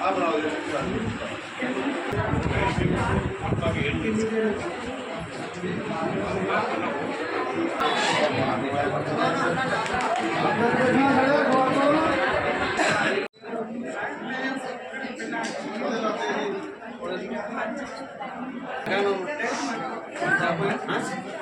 ਆ ਬਣਾਓ ਜੀ ਆਪਾਂ gate Thank you.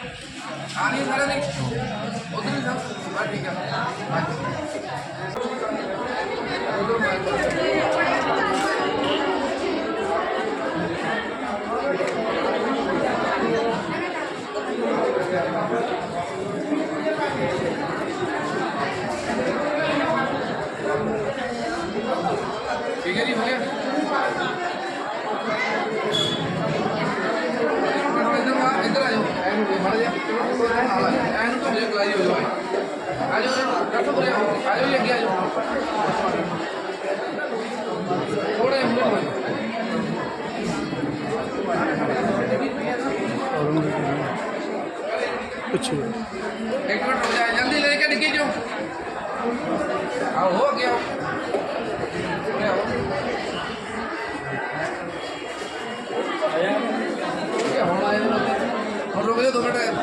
ਕੁਛ ਨਹੀਂ ਬੜਾ ਪਿੱਛੇ ਜਾ ਆਣੀ ਸਾਰੇ ਨੇ ਉਧਰ ਹੀ ਸਭ ਬਾ ਠੀਕ ਹੈ ਠੀਕ ਹੈ ਜੀ ਹੋ ਗਿਆ ਇੱਧਰ ਆ ਇੱਧਰ ਆ ਜਾਓ ਐਨੂੰ ਦੇ ਮੜ ਜਾ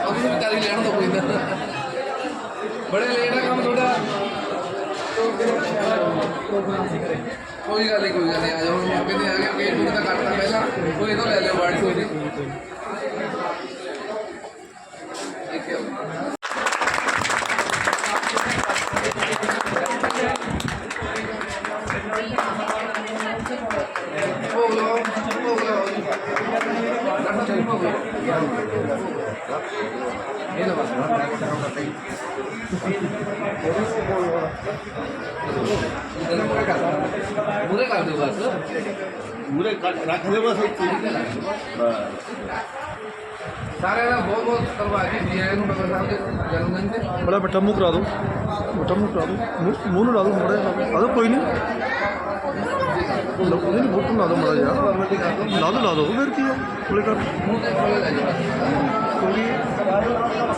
ਰੁਕ ਵੀ ਕਾਲੀ ਲੈਣ ਦੋ ਕੋਈ ਨਾ। ਬੜੇ ਲੇਟ ਆ ਕੰਮ ਤੁਹਾਡਾ। ਕੋਈ ਗੱਲ ਨਹੀਂ ਕੋਈ ਗੱਲ ਨਹੀਂ ਆ ਜਾਓ। ਮੌਕੇ ਤੇ ਆ ਗਏ ਗੇਟ ਨੂੰ ਤਾਂ ਕੱਟਤਾ ਪਹਿਲਾਂ। ਕੋਈ ਇਹਦੋਂ ਲੈ ਲਿਓ ਬਾੜੀ ਕੋਈ ਨਹੀਂ ਦੇਖਿਓ। ਭੋਗ ਲਓ ਭੋਗ ਲਓ ਕੱਟਾ ਚਾਹੀ ਭੋਗ ਲਓ ਇਹ ਨਾ ਬਸ ਪੂਰੇ ਕਰ ਦਿਓ ਬਸ ਮੂਰੇ ਰੱਖ ਦੇ ਬਸ ਇੱਥੇ ਸਾਰਿਆਂ ਦਾ ਬਹੁਤ ਬਹੁਤ ਧੰਨਵਾਦ ਜੀ ਜੀ ਆਇਆਂ ਨੂੰ ਬਾਬਾ ਸਾਹਿਬ ਦੇ ਜਨਮ ਦਿਨ ਤੇ। ਬੜਾ ਬੱਟਾ ਮੂੰਹ ਕਰਾ ਦਿਓ। ਬੱਟਾ ਮੂੰਹ ਕਰਾ ਦਿਓ। ਮੂੰਹ- ਨੂੰ ਲਾ ਦਿਓ ਮੜਾ ਆ ਦਿਓ ਕੋਈ ਨਹੀਂ ਉਹਨੂੰ ਨਹੀਂ ਬੁੱਟ ਲਾ ਦਿਓ ਮੜਾ ਜਾ ਲਾ ਦਿਓ ਲਾ ਦਿਓ। ਫਿਰ ਕੀ ਹੈ ਕੋਲੇ ਕਰ। ਮੂੰਹ ਤੇ ਖੋਲੇ ਲੈ ਜਾਓ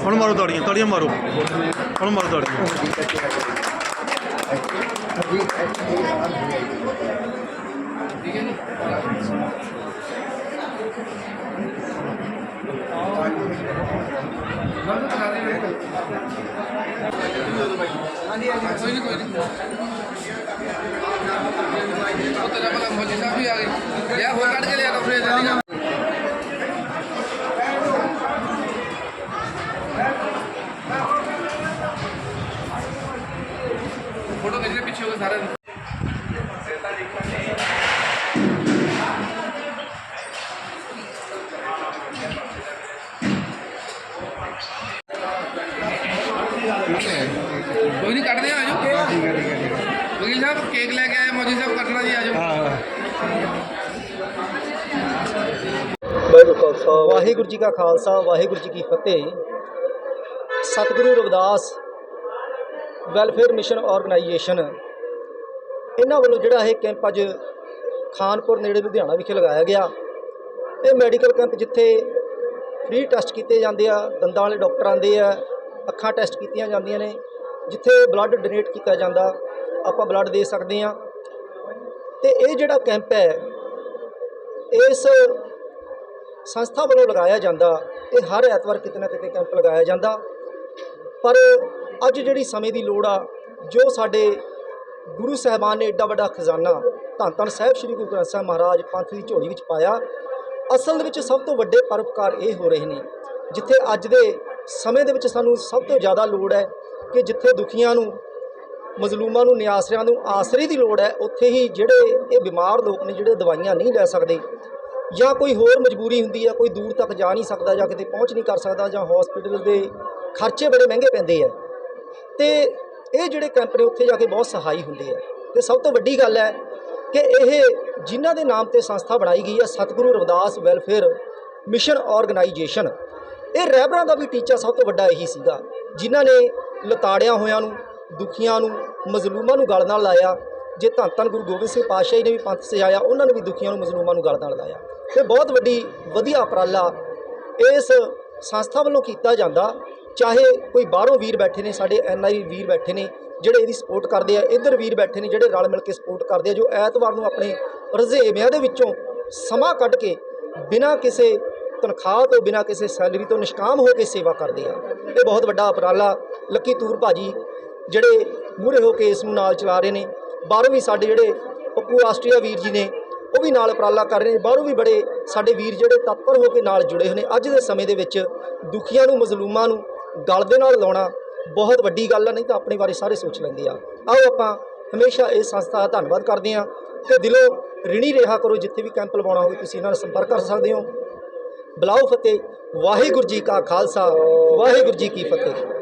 ਹੁਣ ਮਾਰੋ ਤਾੜੀਆਂ ਤਾੜੀਆਂ ਮਾਰੋ। ਹੁਣ ਮਾਰੋ ਤਾੜੀਆਂ ਹਾਂਜੀ ਹਾਂਜੀ ਕੋਈ ਨਹੀਂ ਕੋਈ ਨਹੀਂ ਉਹ ਤੇਰਾ ਭਲਾ ਮੋਜੀ ਸਾਹਿਬ ਵੀ ਆ ਗਏ। ਯਾ ਹੋਰ ਕੱਢ ਕੇ ਲਿਆ ਤਾਂ ਫਰੇਜ ਦੀ ਫੋਟੋ ਖਿੱਚ ਪਿੱਛੇ ਹੋ ਸਾਰੇ ਕੋਈ ਨਹੀਂ ਕੱਢਦੇ ਆ ਜਾਓ। ਠੀਕ ਹੈ ਠੀਕ ਹੈ ਵਕੀਲ ਸਾਹਿਬ, ਕੇਕ ਲੈ ਕੇ ਆਏ ਮੋਦੀ ਸਾਹਿਬ, ਕੱਟਣਾ ਜੀ, ਆ ਜਾਓ। ਵਾਹਿਗੁਰੂ ਜੀ ਕਾ ਖਾਲਸਾ, ਵਾਹਿਗੁਰੂ ਜੀ ਕੀ ਫਤਿਹ। ਸਤਿਗੁਰੂ ਰਵਿਦਾਸ ਵੈਲਫੇਅਰ ਮਿਸ਼ਨ ਆਰਗੇਨਾਈਜੇਸ਼ਨ, ਇਹਨਾਂ ਵੱਲੋਂ ਜਿਹੜਾ ਇਹ ਕੈਂਪ ਅੱਜ ਖਾਨਪੁਰ ਨੇੜੇ ਲੁਧਿਆਣਾ ਵਿਖੇ ਲਗਾਇਆ ਗਿਆ। ਇਹ ਮੈਡੀਕਲ ਕੈਂਪ ਜਿੱਥੇ ਫ੍ਰੀ ਟੈਸਟ ਕੀਤੇ ਜਾਂਦੇ ਆ, ਦੰਦਾਂ ਵਾਲੇ ਡਾਕਟਰ ਆਉਂਦੇ ਆ, ਅੱਖਾਂ ਟੈਸਟ ਕੀਤੀਆਂ ਜਾਂਦੀਆਂ ਨੇ, ਜਿੱਥੇ ਬਲੱਡ ਡੋਨੇਟ ਕੀਤਾ ਜਾਂਦਾ, ਆਪਾਂ ਬਲੱਡ ਦੇ ਸਕਦੇ ਆ ਤੇ ਇਹ ਜਿਹੜਾ ਕੈਂਪ ਹੈ, ਇਸ ਸੰਸਥਾ ਵੱਲੋਂ ਲਗਾਇਆ ਜਾਂਦਾ, ਇਹ ਹਰ ਐਤਵਾਰ ਕਿਤੇ ਨਾ ਕਿਤੇ ਕੈਂਪ ਲਗਾਇਆ ਜਾਂਦਾ। ਪਰ ਅੱਜ ਜਿਹੜੀ ਸਮੇਂ ਦੀ ਲੋੜ ਆ, ਜੋ ਸਾਡੇ ਗੁਰੂ ਸਾਹਿਬਾਨ ਨੇ ਏਡਾ ਵੱਡਾ ਖਜ਼ਾਨਾ ਧੰਨ ਧੰਨ ਸਾਹਿਬ ਸ੍ਰੀ ਗੁਰੂ ਗ੍ਰੰਥ ਸਾਹਿਬ ਮਹਾਰਾਜ ਪੰਥ ਦੀ ਝੋਲੀ ਵਿੱਚ ਪਾਇਆ, ਅਸਲ ਦੇ ਵਿੱਚ ਸਭ ਤੋਂ ਵੱਡੇ ਪਰਉਪਕਾਰ ਇਹ ਹੋ ਰਹੇ ਨੇ, ਜਿੱਥੇ ਅੱਜ ਦੇ ਸਮੇਂ ਦੇ ਵਿੱਚ ਸਾਨੂੰ ਸਭ ਤੋਂ ਜ਼ਿਆਦਾ ਲੋੜ ਹੈ ਕਿ ਜਿੱਥੇ ਦੁਖੀਆਂ ਨੂੰ, ਮਜ਼ਲੂਮਾਂ ਨੂੰ, ਨਿਆਸਰਿਆਂ ਨੂੰ ਆਸਰੇ ਦੀ ਲੋੜ ਹੈ, ਉੱਥੇ ਹੀ ਜਿਹੜੇ ਇਹ ਬਿਮਾਰ ਲੋਕ ਨੇ, ਜਿਹੜੇ ਦਵਾਈਆਂ ਨਹੀਂ ਲੈ ਸਕਦੇ, ਜਾਂ ਕੋਈ ਹੋਰ ਮਜਬੂਰੀ ਹੁੰਦੀ ਹੈ, ਕੋਈ ਦੂਰ ਤੱਕ ਜਾ ਨਹੀਂ ਸਕਦਾ, ਜਾਂ ਕਿਤੇ ਪਹੁੰਚ ਨਹੀਂ ਕਰ ਸਕਦਾ, ਜਾਂ ਹਸਪੀਟਲ ਦੇ ਖਰਚੇ ਬੜੇ ਮਹਿੰਗੇ ਪੈਂਦੇ ਆ। ਤੇ ਇਹ ਜਿਹੜੇ ਕੈਂਪ ਨੇ, ਉੱਥੇ ਜਾ ਕੇ ਬਹੁਤ ਸਹਾਈ ਹੁੰਦੀ ਹੈ। ਤੇ ਸਭ ਤੋਂ ਵੱਡੀ ਗੱਲ ਹੈ ਕਿ ਇਹ ਜਿਨ੍ਹਾਂ ਦੇ ਨਾਮ ਤੇ ਸੰਸਥਾ ਬਣਾਈ ਗਈ ਹੈ, ਸਤਿਗੁਰੂ ਰਵਿਦਾਸ ਵੈਲਫੇਅਰ ਮਿਸ਼ਨ ਆਰਗੇਨਾਈਜੇਸ਼ਨ। ਇਹ ਰਹਿਬਰਾਂ ਦਾ ਵੀ ਟੀਚਾ ਸਭ ਤੋਂ ਵੱਡਾ ਇਹੀ ਸੀਗਾ, ਜਿਨ੍ਹਾਂ ਨੇ ਲਤਾੜਿਆਂ ਹੋਇਆਂ ਨੂੰ, ਦੁਖੀਆਂ ਨੂੰ, ਮਜ਼ਲੂਮਾਂ ਨੂੰ ਗਲ ਨਾਲ ਲਾਇਆ। ਜੇ ਧੰਨ ਧੰਨ ਗੁਰੂ ਗੋਬਿੰਦ ਸਿੰਘ ਪਾਤਸ਼ਾਹ ਜੀ ਨੇ ਵੀ ਪੰਥ ਸਜਾਇਆ ਉਹਨਾਂ ਨੇ ਵੀ ਦੁਖੀਆਂ ਨੂੰ, ਮਜ਼ਲੂਮਾਂ ਨੂੰ ਗਲ ਨਾਲ ਲਾਇਆ। ਤੇ ਬਹੁਤ ਵੱਡੀ, ਵਧੀਆ ਉਪਰਾਲਾ ਇਸ ਸੰਸਥਾ ਵੱਲੋਂ ਕੀਤਾ ਜਾਂਦਾ। ਚਾਹੇ ਕੋਈ ਬਾਹਰੋਂ ਵੀਰ ਬੈਠੇ ਨੇ, ਸਾਡੇ ਐਨ ਆਈ ਵੀਰ ਬੈਠੇ ਨੇ, ਜਿਹੜੇ ਇਹਦੀ ਸਪੋਰਟ ਕਰਦੇ ਆ, ਇੱਧਰ ਵੀਰ ਬੈਠੇ ਨੇ, ਜਿਹੜੇ ਰਲ ਮਿਲ ਕੇ ਸਪੋਰਟ ਕਰਦੇ ਆ, ਜੋ ਐਤਵਾਰ ਨੂੰ ਆਪਣੇ ਰਜ਼ੇਵਿਆਂ ਦੇ ਵਿੱਚੋਂ ਸਮਾਂ ਕੱਢ ਕੇ ਬਿਨਾਂ ਕਿਸੇ ਤਨਖਾਹ ਤੋਂ, ਬਿਨਾਂ ਕਿਸੇ ਸੈਲਰੀ ਤੋਂ ਨਿਸ਼ਕਾਮ ਹੋ ਕੇ ਸੇਵਾ ਕਰਦੇ ਆ। ਇਹ ਬਹੁਤ ਵੱਡਾ ਉਪਰਾਲਾ, ਲੱਕੀ ਤੂਰ ਭਾਜੀ ਜਿਹੜੇ ਮੂਹਰੇ ਹੋ ਕੇ ਇਸ ਨੂੰ ਨਾਲ ਚਲਾ ਰਹੇ ਨੇ, ਬਾਹਰੋਂ ਵੀ ਸਾਡੇ ਜਿਹੜੇ ਪੱਪੂ ਆਸਟਰੀਆ ਵੀਰ ਜੀ ਨੇ, ਉਹ ਵੀ ਨਾਲ ਉਪਰਾਲਾ ਕਰ ਰਹੇ ਨੇ, ਬਾਹਰੋਂ ਵੀ ਬੜੇ ਸਾਡੇ ਵੀਰ ਜਿਹੜੇ ਤਤਪਰ ਹੋ ਕੇ ਨਾਲ ਜੁੜੇ ਹੋਏ ਨੇ, ਅੱਜ ਦੇ ਸਮੇਂ ਦੇ ਵਿੱਚ ਦੁਖੀਆਂ ਨੂੰ, ਮਜ਼ਲੂਮਾਂ ਨੂੰ ਗਲ ਦੇ ਨਾਲ ਲਾਉਣਾ ਬਹੁਤ ਵੱਡੀ ਗੱਲ ਆ, ਨਹੀਂ ਤਾਂ ਆਪਣੇ ਬਾਰੇ ਸਾਰੇ ਸੋਚ ਲੈਂਦੇ ਆ। ਆਓ ਆਪਾਂ ਹਮੇਸ਼ਾ ਇਸ ਸੰਸਥਾ ਦਾ ਧੰਨਵਾਦ ਕਰਦੇ ਹਾਂ ਤੇ ਦਿਲੋਂ ਰਿਣੀ ਰਿਹਾ ਕਰੋ, ਜਿੱਥੇ ਵੀ ਕੈਂਪ ਲਵਾਉਣਾ ਹੋਵੇ, ਤੁਸੀਂ ਇਹਨਾਂ ਨਾਲ ਸੰਪਰਕ ਕਰ ਸਕਦੇ ਹੋ। ਬਲਾਓ ਫਤਿਹ, ਵਾਹਿਗੁਰੂ ਜੀ ਕਾ ਖਾਲਸਾ, ਵਾਹਿਗੁਰੂ ਜੀ ਕੀ ਫਤਿਹ।